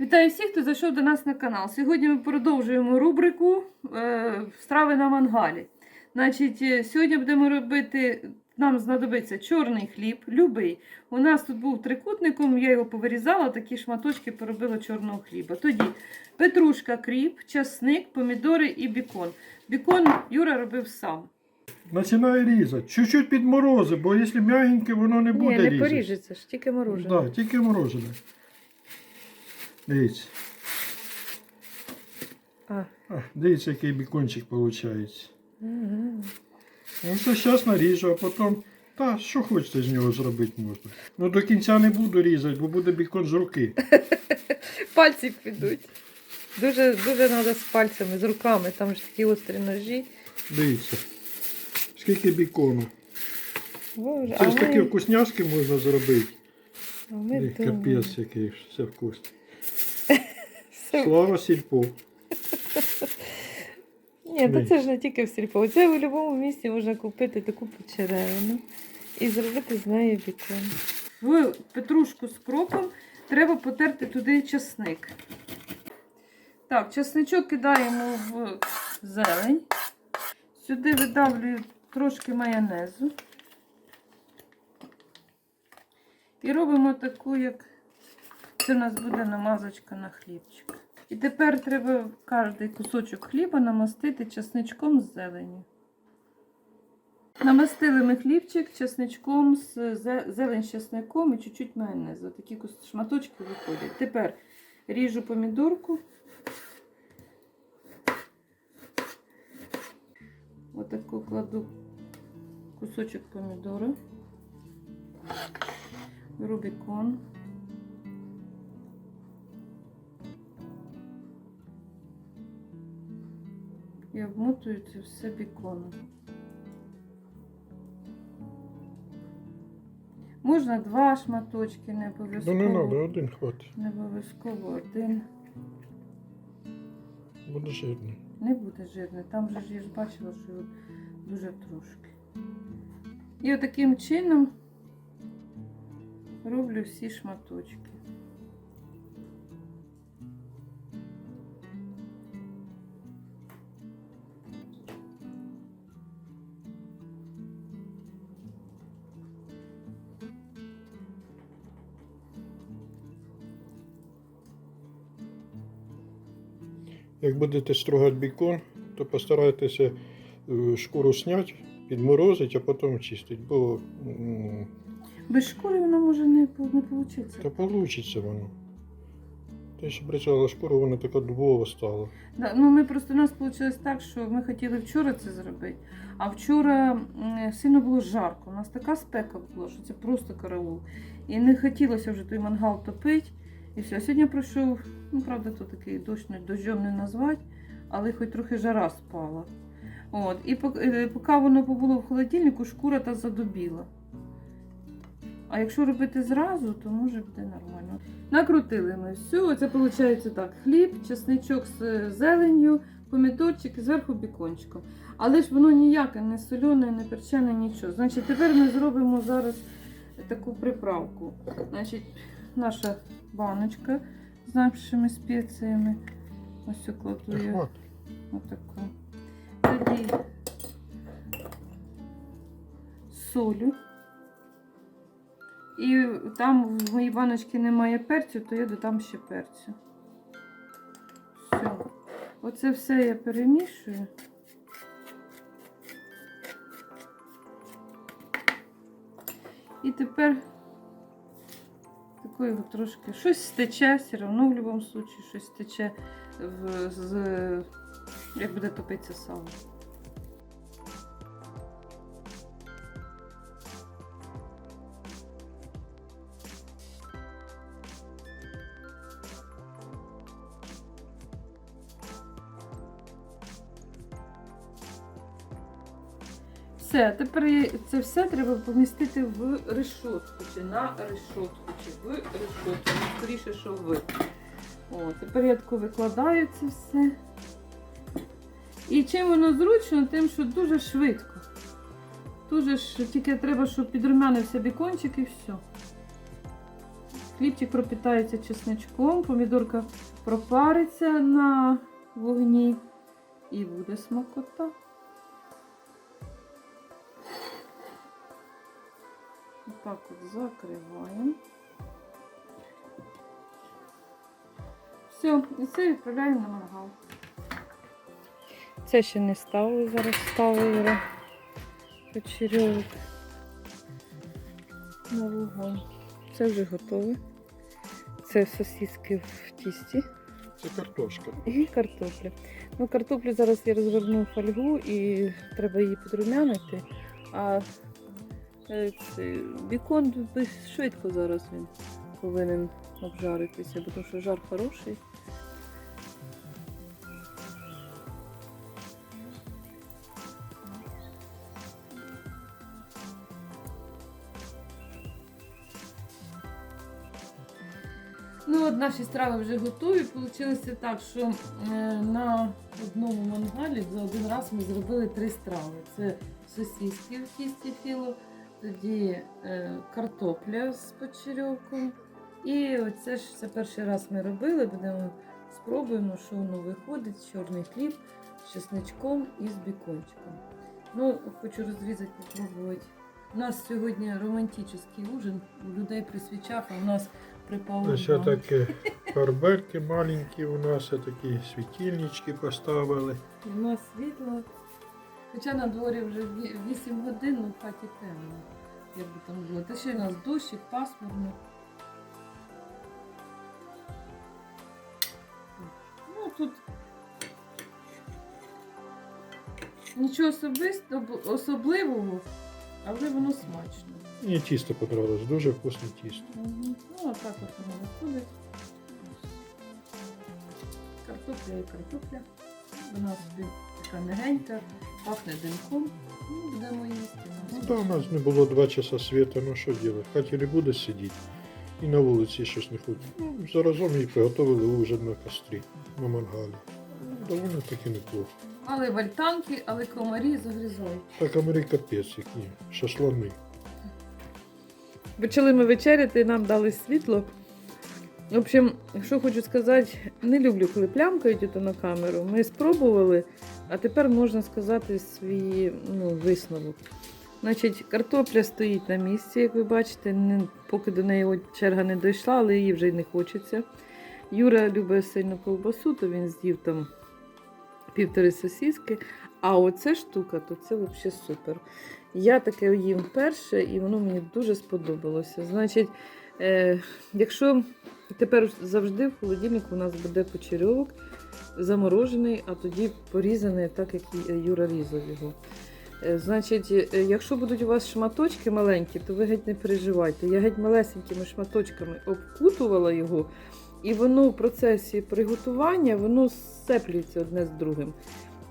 Вітаю всіх, хто зайшов до нас на канал. Сьогодні ми продовжуємо рубрику е, Страви на мангалі. Значить, е, сьогодні будемо робити. Нам знадобиться чорний хліб, любий. У нас тут був трикутником, я його повирізала, такі шматочки поробила чорного хліба. Тоді петрушка, кріп, часник, помідори і бікон. Бікон Юра робив сам. Починає різати. Чуть-чуть підморози, бо якщо м'ягеньке, воно не буде Ні, не різати. поріжеться ж, тільки морожене. Да, тільки морожене. Дивіться. А. А, дивіться, який бікончик виходить. Мгм. Ну, це зараз наріжу, а потім. Та, що хочете з нього зробити можна. Ну до кінця не буду різати, бо буде бікон з руки. Пальці підуть. Дуже, дуже треба з пальцями, з руками, там ж такі острі ножі. Дивіться. Скільки бікону. Боже, Це а ж такі ми, вкусняшки можна зробити. а ми. Капець який ж це Слава сільпо. Ні, то це ж не тільки в сільпо. Це в будь-якому місці можна купити таку почеревину і зробити з неї бікон. В петрушку з кропом треба потерти туди часник. Так, часничок кидаємо в зелень. Сюди видавлюю трошки майонезу. І робимо таку, як це в нас буде намазочка на хлібчик. І тепер треба кожний кусочок хліба намастити часничком з зеленю. Намастили ми хлібчик часничком з зелень з часником і чуть-чуть майонезу. Такі шматочки виходять. Тепер ріжу помідорку. Отаку кладу кусочок помідора. Беру І обмотую це все біконом. Можна два шматочки, не Ну обов'язково. не треба, один хватить. Не обов'язково один. Буде жирний. Не буде жирний. Там же ж я ж бачила, що дуже трошки. І отаким чином роблю всі шматочки. Як будете стругати бікон, то постарайтеся е, шкуру зняти, підморозити, а потім чистити, бо Без шкури воно може не, не вийти. та вийде воно. Те, що бризала шкуру, вона така дубова стала. Да, ну ми просто у нас вийшло так, що ми хотіли вчора це зробити, а вчора сильно було жарко. У нас така спека була, що це просто караул. І не хотілося вже той мангал топити. І все. Сьогодні пройшов, ну правда, то такий дощ, дощом не назвати, але хоч трохи жара спала. От. І е, поки воно побуло в холодильнику, шкура та задубіла. А якщо робити зразу, то може буде нормально. Накрутили ми все. Це виходить так: хліб, чесничок з зеленню, помідорчик і зверху бікончиком. Але ж воно ніяке, не солене, не перчене, нічого. Значить, тепер ми зробимо зараз таку приправку. Значить, наша баночка з нашими спеціями. Ось я кладу Та я отаку. Тоді солю. І там в моїй баночці немає перцю, то я додам ще перцю. Все. Оце все я перемішую. І тепер от трошки щось стече, все одно в будь-якому випадку щось стече в, з, як буде топитися сало. Все, тепер це все треба помістити в решотку, чи на решотку, чи в решотку. Ну, Скоріше, що в. О, тепер я тако викладаю це все. І чим воно зручно, тим, що дуже швидко. Дуже ж тільки треба, щоб підрумянився бікончик і все. Хлібчик пропітається чесничком, помідорка пропариться на вогні і буде смакота. Отак от закриваємо. Все, і це відправляємо на мангал. Це ще не ставили, зараз ставили почерьовок на вогонь. Це вже готове. Це сосиски в тісті Це картошка. і картопля. Ну, картоплю зараз я розверну фольгу і треба її підрумянити. А бікон швидко зараз він повинен обжаритися, тому що жар хороший. Ну, наші страви вже готові. Получилося так, що е, на одному мангалі за один раз ми зробили три страви. Це сосиски в тісті філо, тоді е, картопля з почерьовком. І оце ж це перший раз ми робили. Будемо спробуємо, що воно виходить. Чорний хліб з чесничком і з бікончиком. Ну, хочу розрізати, попробувати. У нас сьогодні романтичний ужин. У людей при свічах, а у нас припав. Ось ураган. такі фарбельки маленькі у нас, такі світильнички поставили. У нас світло. Хоча на дворі вже 8 годин, ну в хаті темно. Як би там було. Та ще й у нас дощик, пасмурно. Ну тут нічого особисто, особливого, але воно смачно. Мені тісто понравилось, дуже вкусне тісто. Мгм. Ну, отак от воно виходить. Картопля і картопля. Вона собі така мягенька, пахне димком. Ну, будемо їсти. Ну да, у нас не було два часа світу, ну що робити? В хаті не буде сидіти. І на вулиці щось не хоче. Ну, заразом їй приготували ужин на кострі, на мангалі. Ну, Доволі таки неплохо. Але вальтанки, але комарі загрізають. Так Америка капець, які шашлани. Почали ми вечеряти, нам дали світло. В общем, що хочу сказати, не люблю, коли плямкають ото на камеру. Ми спробували, а тепер можна сказати свій ну, висновок. Значить, картопля стоїть на місці, як ви бачите, не, поки до неї черга не дійшла, але її вже й не хочеться. Юра любить сильно ковбасу, то він з'їв там півтори сосіски. А оця штука, то це взагалі супер. Я таке їм вперше, і воно мені дуже сподобалося. Значить, е, якщо тепер завжди в холодильнику у нас буде почерьовок заморожений, а тоді порізаний, так як Юра різав його. Е, Значить, е, якщо будуть у вас шматочки маленькі, то ви геть не переживайте. Я геть малесенькими шматочками обкутувала його, і воно в процесі приготування воно сцеплюється одне з другим.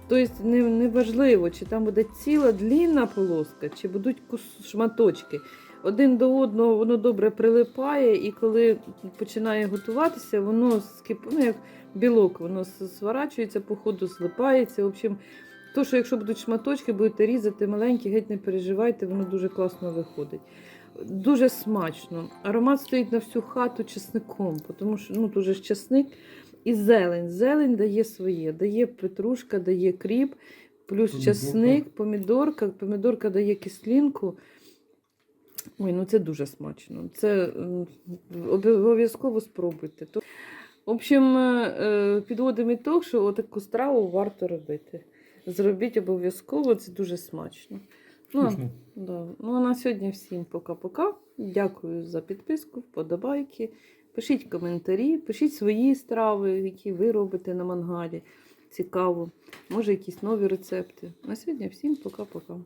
Тобто не, не важливо, чи там буде ціла длінна полоска, чи будуть шматочки. Один до одного воно добре прилипає, і коли починає готуватися, воно скип... ну, як білок, воно сворачується по ходу, злипається. В общем, то, що якщо будуть шматочки, будете різати маленькі, геть не переживайте, воно дуже класно виходить. Дуже смачно. Аромат стоїть на всю хату чесником, тому що ну, дуже чесник. І зелень. Зелень дає своє. Дає петрушка, дає кріп, плюс Помідорка. чесник, помідорка. Помідорка дає кислинку. Ой, ну це дуже смачно. Це обов'язково спробуйте. В общем, е, е, підводимо ітог, що таку страву варто робити. Зробіть обов'язково, це дуже смачно. Ну, Да. Ну а на сьогодні всім пока-пока. Дякую за підписку, вподобайки. Пишіть коментарі, пишіть свої страви, які ви робите на мангалі. Цікаво. Може, якісь нові рецепти. На сьогодні всім пока-пока.